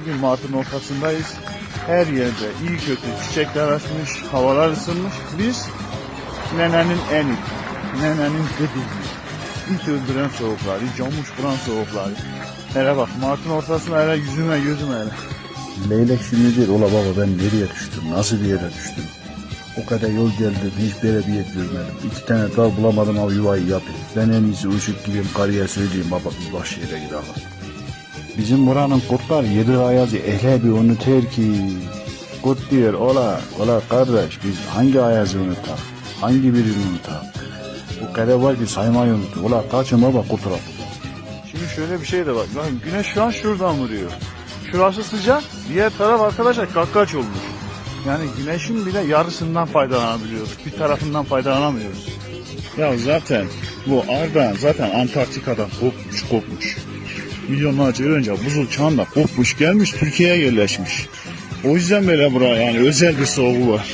Bugün Mart'ın ortasındayız. Her yerde iyi kötü çiçekler açmış, havalar ısınmış. Biz nenenin eni, nenenin gıdığı, it öldüren soğukları, camuş vuran soğukları. Hele bak Mart'ın ortasında hele yüzüme gözüme hele. Leylek şimdi değil ola baba ben nereye düştüm nasıl bir yere düştüm. O kadar yol geldim hiçbir yere bir yer görmedim. İki tane dal bulamadım av yuvayı yapayım. Ben en iyisi uşuk gideyim karıya söyleyeyim baba biz Başşehir'e gidelim. Bizim buranın kurtlar yedi ayazı ehle bir unutur ki. Kurt diyor ola ola kardeş biz hangi ayazı unutak? Hangi birini unutak? Bu kadar var ki saymayı unutur. Ola kaçın baba kurtulalım. Şimdi şöyle bir şey de bak. Bakın güneş şu an şuradan vuruyor. Şurası sıcak, diğer taraf arkadaşlar kakkaç olmuş. Yani güneşin bile yarısından faydalanabiliyoruz. Bir tarafından faydalanamıyoruz. Ya zaten bu Ardahan zaten Antarktika'dan kopmuş kopmuş. Milyonlarca yıl önce buzul çağında kopmuş gelmiş Türkiye'ye yerleşmiş. O yüzden böyle buraya yani özel bir soğuğu var.